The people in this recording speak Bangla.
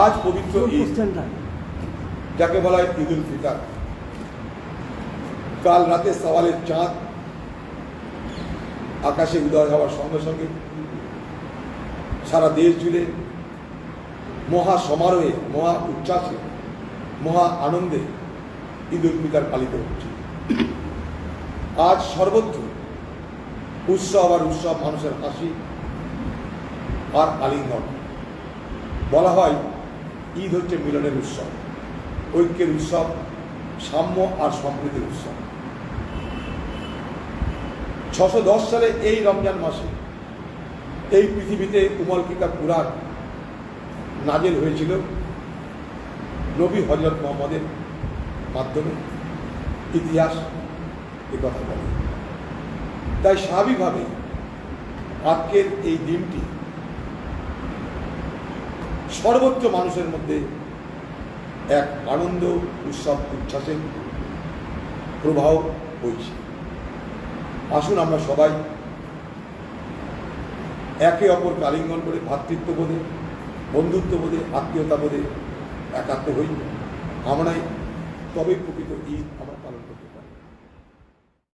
আজ পবিত্র যাকে বলা হয় ঈদ উল ফিতর। কাল রাতে সওয়ালের চাঁদ আকাশে উদয় হওয়ার সঙ্গে সঙ্গে সারা দেশ জুড়ে মহা সমারোহে মহা উচ্ছ্বাসে মহা আনন্দে ঈদ উল ফিতর পালিত হচ্ছে। আজ সর্বত্র উৎসব আর উৎসব মানুষের হাসি আর আলিঙ্গন। বলা হয় ঈদ হচ্ছে মিলনের উৎসব। ঐক্যের উৎসব, সাম্য আর সম্প্রীতির উৎসব। ছশো দশ সালে এই রমজান মাসে এই পৃথিবীতে উমল কিতাব কুরআন নাজেল হয়েছিল নবী হজরত মোহাম্মদের মাধ্যমে। ইতিহাস এ কথা বলে। তাই স্বাভাবিকভাবে আজকের এই দিনটি সর্বোচ্চ মানুষের মধ্যে এক আনন্দ, উৎসব, উচ্ছ্বাসের প্রবাহ বইছে। আসুন আমরা সবাই একে অপর আলিঙ্গন করে ভাতৃত্ব বোধে, বন্ধুত্ব বোধে, আত্মীয়তা বোধে একাত্ম হই। আমরাই তবে প্রকৃত ঈদ আমরা